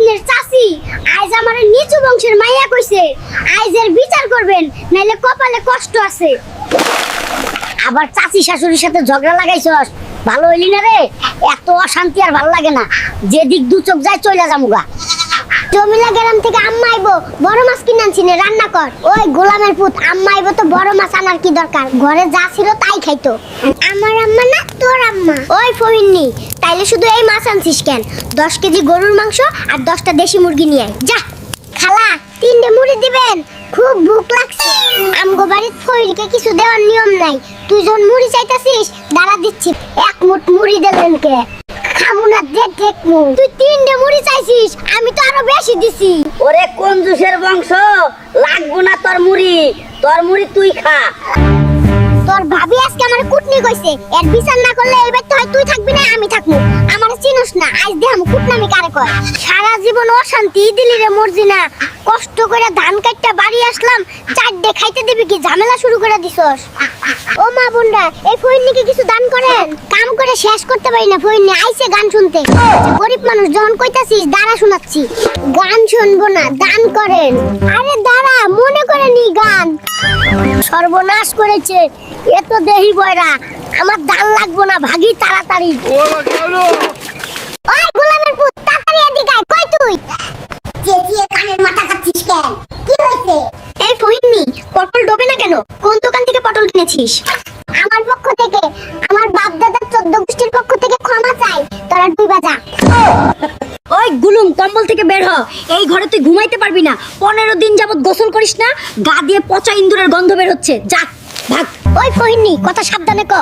আপনার চাচি। আজ আমার নিচু বংশের মাইয়া কইছে। আইজের বিচার করবেন নাইলে কপালে কষ্ট আছে। আবার চাচি শাশুড়ির সাথে ঝগড়া লাগাইছস ভালো হইলি না রে? এত অশান্তি আর ভালো লাগে না। যেদিক দু চোখ যায় চলে যামুগা। জমিলা গ্রাম থেকে আম্মা আইবো বড় মাছ কিনে আনছি নে, রান্না কর। ওই গোলামের পুত আম্মা আইবো তো বড় মাছ আনার কি দরকার? ঘরে যা ছিল তাই খাইতো। আমার আম্মা না তোর আম্মা? ওই ফহিননি তাইলে শুধু এই মাছ আনছিস কেন? দশ কেজি গরুর মাংস আর দশটা দেশি মুরগি নিয়ে আয়। যা। খালা, তিনটে মুড়ি দিবেন। খুব ভুক লাগছে। আমগো বাড়ির ফইলকে কিছু দেওয়ার নিয়ম নাই। তুই যখন মুড়ি চাইতাছিস, দাঁড়া দিচ্ছি। এক মুঠ মুড়ি দিলেন কে? খাব না, দে দেখ তুই তিনটে মুড়ি চাইছিস, আমি তো আরও বেশি দিছি। ওরে কঞ্জুসের বংশ লাগবো না তোর মুড়ি। তোর মুড়ি তুই খা। ভাবি আজকে আমার কুটনি কইছে। এর বিচার না করলে এই বাড়িতে হয় তুই থাকবি না, আমি থাকব। আমার চিনোস না, আজ দেখাম কুটনামি কারে কয়। সারা জীবন অশান্তি, দিলি রে মর্জি না। কষ্ট করে ধান কাটটা বাড়ি আসলাম, চারটে খাইতে দিবি কি ঝামেলা শুরু করে দিছস? ও মা বোনরা, এই ফইন্নিকে কিছু দান করেন? কাম করে শেষ করতে পারি না ফইন্নি, আইছে গান শুনতে। গরিব মানুষ যখন কইতাছিস, দাঁড়া শোনাচ্ছি। গান শুনব না, দান করেন। আরে দাঁড়া, মনে করে নি গান। সর্বনাশ করেছে। এ তো দেহি বয়রা আমার দান লাগবো না ভাগি তাড়াতাড়ি। ওই গোলামের পুত তাড়াতাড়ি এদিকে আয়। কই তুই? চেঁচিয়ে কানের মাথা কাচ্ছিস কেন? কি হয়েছে? এই ফহিনী পটল ডোবে না কেন? কোন দোকান থেকে পটল কিনেছিস? আমার পক্ষ থেকে আমার বাপ দাদার চোদ্দ গোষ্ঠীর পক্ষ থেকে ক্ষমা চাই। তোরা দুই বাজা ওই গুলুম, কম্বল থেকে বের হ। এই ঘরে তুই ঘুমাইতে পারবি না। পনেরো দিন যাবত গোসল করিস না, গা দিয়ে পচা ইন্দুরের গন্ধ বের হচ্ছে। ভাগ। ওই ফহিনী, কথা সাবধানে ক।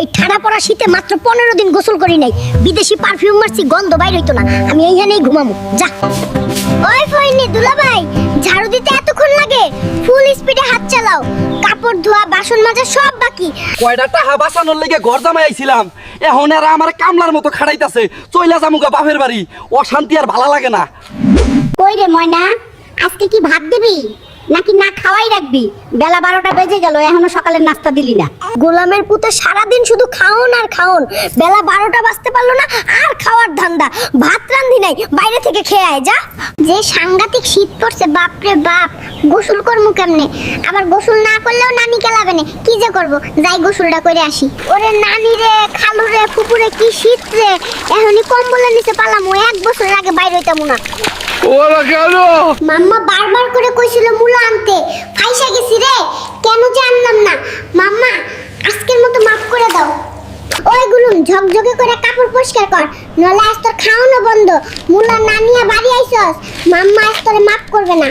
এই ঠাড়া পড়া শীতে মাত্র পনেরো দিন গোসল করি নাই। বিদেশি পারফিউম মারছি, গন্ধ বাইর হইতো না। আমি এইখানেই ঘুমাবো যা। ওই ফহিনী, দুলাভাই, ঝাড়ু দিতে এতক্ষণ লাগে। ফুল স্পিডে হাত চালাও। কাপড় ধোয়া বাসন মাজা সব বাকি। কয়টা টাহা বাঁচানোর লেগে ঘর জামাই আইছিলাম। এখন এরা আমার কামলার মতো খাড়াইতাছে। চইলা জামুকা বাপের বাড়ি। অশান্তি আর ভালো লাগে না। কই রে ময়না? আজকে কি ভাত দিবি? নাকি না খাওয়াই রাখবি? বেলা বারোটা বেজে গেল এখনও সকালের নাস্তা দিলি না। গোলামের পুতে সারাদিন শুধু খাওন আর খাওন। বেলা বারোটা বাজতে পারল না আর খাওয়ার ধান্দা। ভাত রান্ধি নাই বাইরে থেকে খেয়ে আয় যা। যে সাংঘাতিক শীত পড়ছে বাপরে বাপ গোসল করব কেমনে? আবার গোসল না করলেও নানি কেলাবে না কি যে করব? যাই গোসলটা করে আসি। ওরে নানি রে খালু রে ফুপুরে কি শীত রে। এখনই কম্বলের নিচে পালাম ও এক বছর আগে বাইরে হইতাম না। ওরা কেন? মাম্মা বারবার করে কইছিল মুলা আনতে। ফাইসা গেছি রে কেন যে আনলাম না মাম্মা আজকের মতো মাফ করে দাও ওই গুলুম ঝকঝকে করে কাপড় পরিষ্কার কর। নলে আজ তোর খাওয়ানো বন্ধ। মুলা না নিয়ে বাড়ি আইসস। মাম্মা আজ তোরে মাফ করবে না।